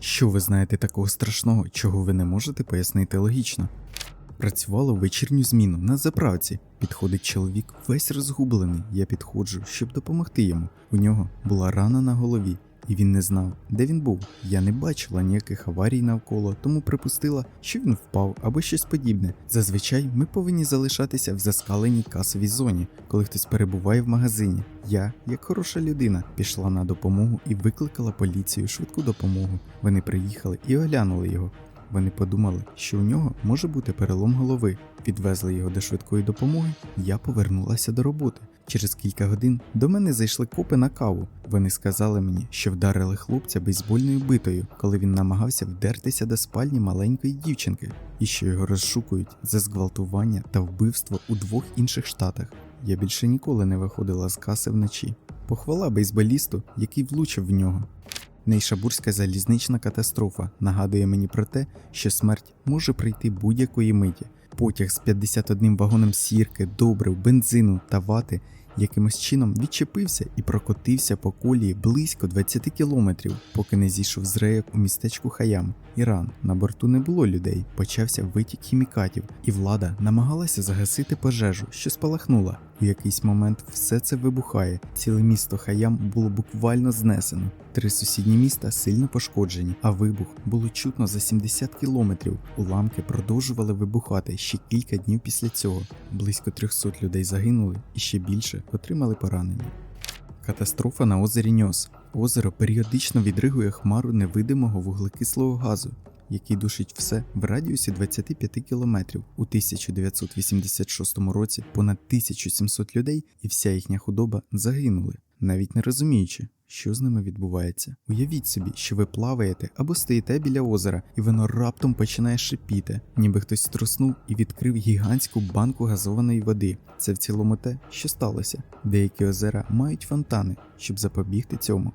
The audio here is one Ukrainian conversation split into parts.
Що ви знаєте такого страшного, чого ви не можете пояснити логічно? Працювала вечірню зміну на заправці. Підходить чоловік, весь розгублений. Я підходжу, щоб допомогти йому. У нього була рана на голові, і він не знав, де він був. Я не бачила ніяких аварій навколо, тому припустила, що він впав або щось подібне. Зазвичай ми повинні залишатися в заскаленій касовій зоні, коли хтось перебуває в магазині. Я, як хороша людина, пішла на допомогу і викликала поліцію, швидку допомогу. Вони приїхали і оглянули його. Вони подумали, що у нього може бути перелом голови. Відвезли його до швидкої допомоги. Я повернулася до роботи. Через кілька годин до мене зайшли копи на каву. Вони сказали мені, що вдарили хлопця бейсбольною битою, коли він намагався вдертися до спальні маленької дівчинки, і що його розшукують за зґвалтування та вбивство у двох інших штатах. Я більше ніколи не виходила з каси вночі. Похвала бейсболісту, який влучив в нього. Нейшабурська залізнична катастрофа нагадує мені про те, що смерть може прийти будь-якої миті. Потяг з 51 вагоном сірки, добрив, бензину та вати якимось чином відчепився і прокотився по колії близько 20 кілометрів, поки не зійшов з рейок у містечку Хаям, Іран. На борту не було людей, почався витік хімікатів, і влада намагалася загасити пожежу, що спалахнула. У якийсь момент все це вибухає. Ціле місто Хаям було буквально знесено. Три сусідні міста сильно пошкоджені, а вибух було чутно за 70 кілометрів. Уламки продовжували вибухати ще кілька днів після цього. Близько 300 людей загинули і ще більше отримали поранення. Катастрофа на озері Ньос. Озеро періодично відригує хмару невидимого вуглекислого газу, який душить все в радіусі 25 кілометрів. У 1986 році понад 1700 людей і вся їхня худоба загинули, навіть не розуміючи, що з ними відбувається. Уявіть собі, що ви плаваєте або стоїте біля озера, і воно раптом починає шипіти, ніби хтось струснув і відкрив гігантську банку газованої води. Це в цілому те, що сталося. Деякі озера мають фонтани, щоб запобігти цьому.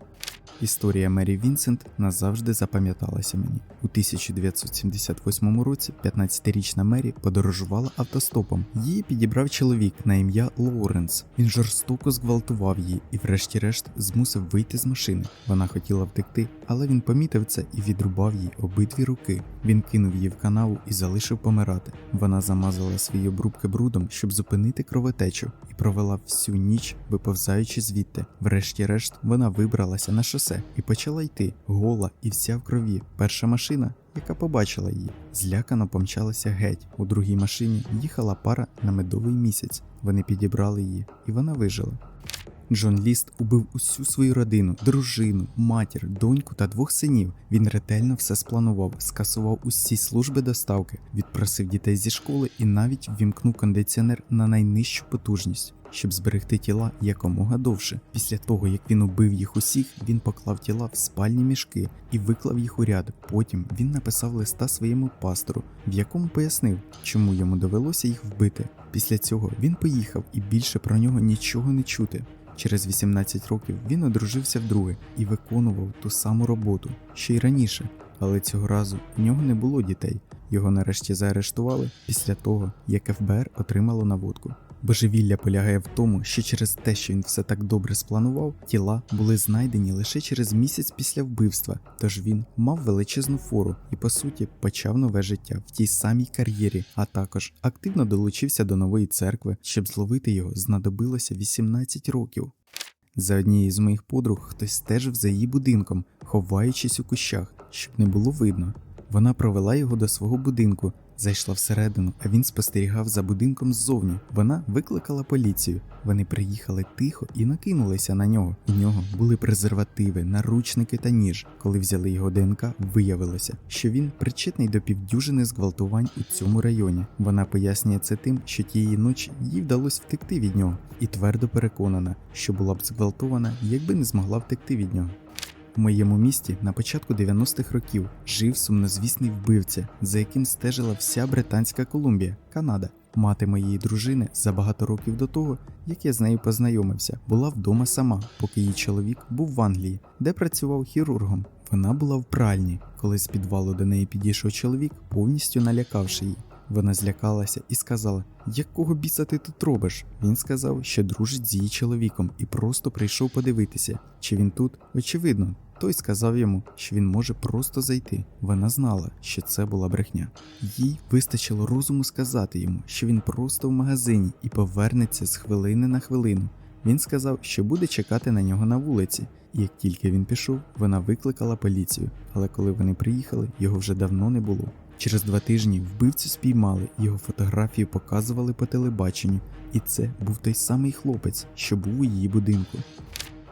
Історія Мері Вінсент назавжди запам'яталася мені. У 1978 році 15-річна Мері подорожувала автостопом. Її підібрав чоловік на ім'я Лоуренс. Він жорстоко зґвалтував її і, врешті-решт, змусив вийти з машини. Вона хотіла втекти, але він помітив це і відрубав їй обидві руки. Він кинув її в канаву і залишив помирати. Вона замазала свої обрубки брудом, щоб зупинити кровотечу, і провела всю ніч, виповзаючи звідти. Врешті-решт, вона вибралася на шосе і почала йти, гола і вся в крові. Перша машина, яка побачила її, злякано помчалася геть. У другій машині їхала пара на медовий місяць. Вони підібрали її, і вона вижила. Джон Ліст убив усю свою родину, дружину, матір, доньку та двох синів. Він ретельно все спланував, скасував усі служби доставки, відпросив дітей зі школи і навіть ввімкнув кондиціонер на найнижчу потужність, щоб зберегти тіла якомога довше. Після того, як він убив їх усіх, він поклав тіла в спальні мішки і виклав їх у ряд. Потім він написав листа своєму пастору, в якому пояснив, чому йому довелося їх вбити. Після цього він поїхав і більше про нього нічого не чути. Через 18 років він одружився вдруге і виконував ту саму роботу, що й раніше, але цього разу у нього не було дітей. Його нарешті заарештували після того, як ФБР отримало наводку. Божевілля полягає в тому, що через те, що він все так добре спланував, тіла були знайдені лише через місяць після вбивства, тож він мав величезну фору і, по суті, почав нове життя в тій самій кар'єрі, а також активно долучився до нової церкви. Щоб зловити його, знадобилося 18 років. За однією з моїх подруг хтось стежив за її будинком, ховаючись у кущах, щоб не було видно. Вона провела його до свого будинку, зайшла всередину, а він спостерігав за будинком ззовні. Вона викликала поліцію. Вони приїхали тихо і накинулися на нього. У нього були презервативи, наручники та ніж. Коли взяли його ДНК, виявилося, що він причетний до півдюжини зґвалтувань у цьому районі. Вона пояснює це тим, що тієї ночі їй вдалося втекти від нього, і твердо переконана, що була б зґвалтована, якби не змогла втекти від нього. У моєму місті на початку 90-х років жив сумнозвісний вбивця, за яким стежила вся Британська Колумбія, Канада. Мати моєї дружини за багато років до того, як я з нею познайомився, була вдома сама, поки її чоловік був в Англії, де працював хірургом. Вона була в пральні, коли з підвалу до неї підійшов чоловік, повністю налякавши її. Вона злякалася і сказала: Якого біса ти тут робиш? Він сказав, що дружить з її чоловіком і просто прийшов подивитися, чи він тут. Очевидно, Той сказав йому, що він може просто зайти. Вона знала, що це була брехня. Їй вистачило розуму сказати йому, що він просто в магазині і повернеться з хвилини на хвилину. Він сказав, що буде чекати на нього на вулиці. І як тільки він пішов, вона викликала поліцію, але коли вони приїхали, його вже давно не було. Через два тижні вбивцю спіймали, його фотографію показували по телебаченню, і це був той самий хлопець, що був у її будинку.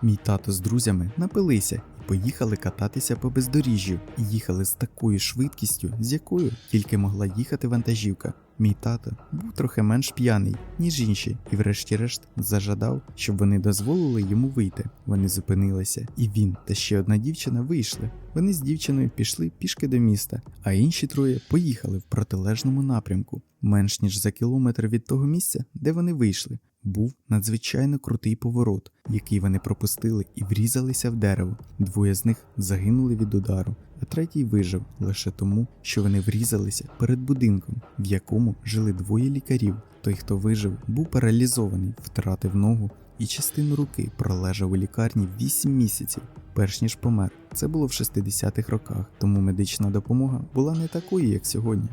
Мій тато з друзями напилися поїхали кататися по бездоріжжю, і їхали з такою швидкістю, з якою тільки могла їхати вантажівка. Мій тато був трохи менш п'яний, ніж інші, і врешті-решт зажадав, щоб вони дозволили йому вийти. Вони зупинилися, і він та ще одна дівчина вийшли. Вони з дівчиною пішли пішки до міста, а інші троє поїхали в протилежному напрямку. Менш ніж за кілометр від того місця, де вони вийшли, був надзвичайно крутий поворот, який вони пропустили і врізалися в дерево. Двоє з них загинули від удару, а третій вижив лише тому, що вони врізалися перед будинком, в якому жили двоє лікарів. Той, хто вижив, був паралізований, втратив ногу і частину руки пролежав у лікарні 8 місяців, перш ніж помер. Це було в 60-х роках, тому медична допомога була не такою, як сьогодні.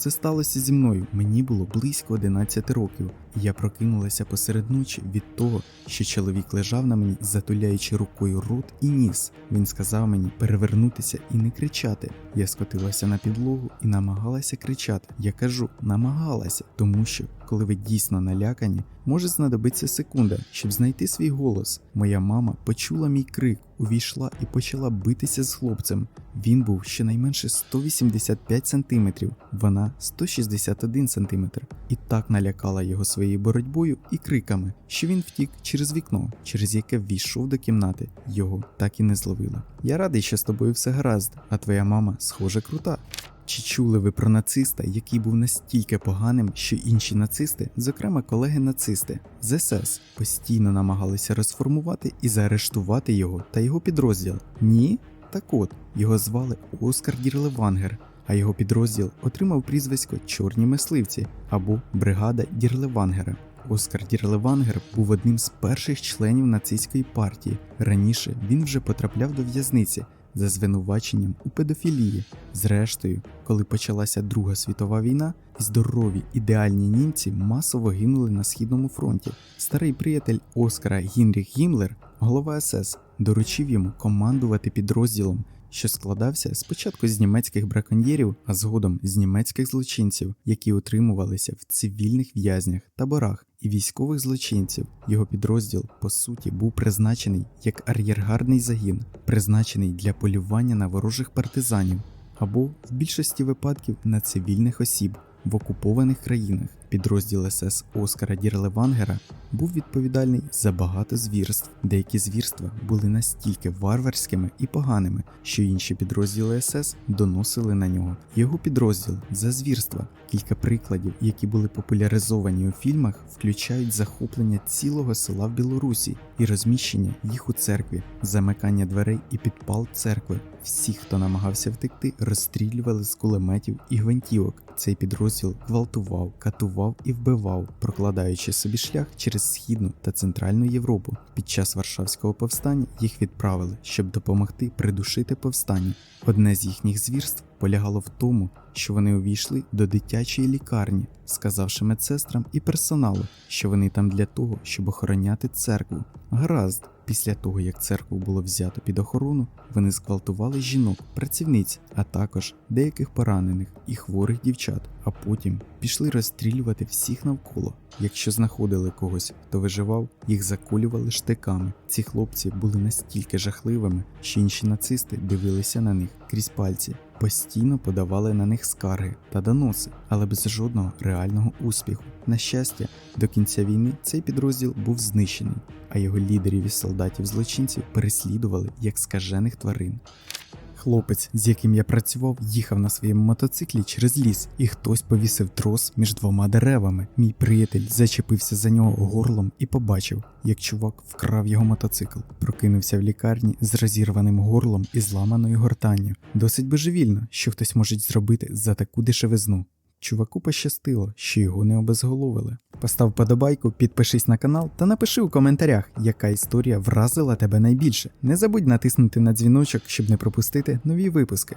Це сталося зі мною. Мені було близько 11 років, я прокинулася посеред ночі від того, що чоловік лежав на мені, затуляючи рукою рот і ніс. Він сказав мені перевернутися і не кричати. Я скотилася на підлогу і намагалася кричати. Я кажу, намагалася, тому що, коли ви дійсно налякані, може знадобитися секунда, щоб знайти свій голос. Моя мама почула мій крик, увійшла і почала битися з хлопцем. Він був щонайменше 185 см, вона 161 см, і так налякала його своєю боротьбою і криками, що він втік через вікно, через яке ввійшов до кімнати. Його так і не зловили. Я радий, що з тобою все гаразд, а твоя мама, схоже, крута. Чи чули ви про нациста, який був настільки поганим, що інші нацисти, зокрема колеги-нацисти з СС, постійно намагалися розформувати і заарештувати його та його підрозділ? Ні? Так от, його звали Оскар Дірлевангер, а його підрозділ отримав прізвисько Чорні мисливці або Бригада Дірлевангера. Оскар Дірлевангер був одним з перших членів нацистської партії. Раніше він вже потрапляв до в'язниці за звинуваченням у педофілії. Зрештою, коли почалася Друга світова війна, здорові ідеальні німці масово гинули на східному фронті. Старий приятель Оскара Гінріх Гімлер, голова СС, доручив йому командувати підрозділом, що складався спочатку з німецьких браконьєрів, а згодом з німецьких злочинців, які утримувалися в цивільних в'язнях, таборах і військових злочинців. Його підрозділ, по суті, був призначений як ар'єргарний загін, призначений для полювання на ворожих партизанів або в більшості випадків на цивільних осіб в окупованих країнах. Підрозділ СС Оскара Дірлевангера був відповідальний за багато звірств. Деякі звірства були настільки варварськими і поганими, що інші підрозділи СС доносили на нього. Його підрозділ за звірства. Кілька прикладів, які були популяризовані у фільмах, включають захоплення цілого села в Білорусі і розміщення їх у церкві, замикання дверей і підпал церкви. Всіх, хто намагався втекти, розстрілювали з кулеметів і гвинтівок. Цей підрозділ гвалтував, катував і вбивав, прокладаючи собі шлях через східну та центральну Європу. Під час Варшавського повстання їх відправили, щоб допомогти придушити повстання. Одне з їхніх звірств полягало в тому, що вони увійшли до дитячої лікарні, сказавши медсестрам і персоналу, що вони там для того, щоб охороняти церкву. Гаразд, після того як церкву було взято під охорону, вони зґвалтували жінок, працівниць, а також деяких поранених і хворих дівчат, а потім пішли розстрілювати всіх навколо. Якщо знаходили когось, хто виживав, їх заколювали штиками. Ці хлопці були настільки жахливими, що інші нацисти дивилися на них крізь пальці, постійно подавали на них скарги та доноси, але без жодного реального успіху. На щастя, до кінця війни цей підрозділ був знищений, а його лідерів і солдатів злочинців переслідували як скажених тварин. Хлопець, з яким я працював, їхав на своєму мотоциклі через ліс, і хтось повісив трос між двома деревами. Мій приятель зачепився за нього горлом і побачив, як чувак вкрав його мотоцикл, прокинувся в лікарні з розірваним горлом і зламаною гортанню. Досить божевільно, що хтось може зробити за таку дешевизну. Чуваку пощастило, що його не обезголовили. Постав подобайку, підпишись на канал та напиши у коментарях, яка історія вразила тебе найбільше. Не забудь натиснути на дзвіночок, щоб не пропустити нові випуски.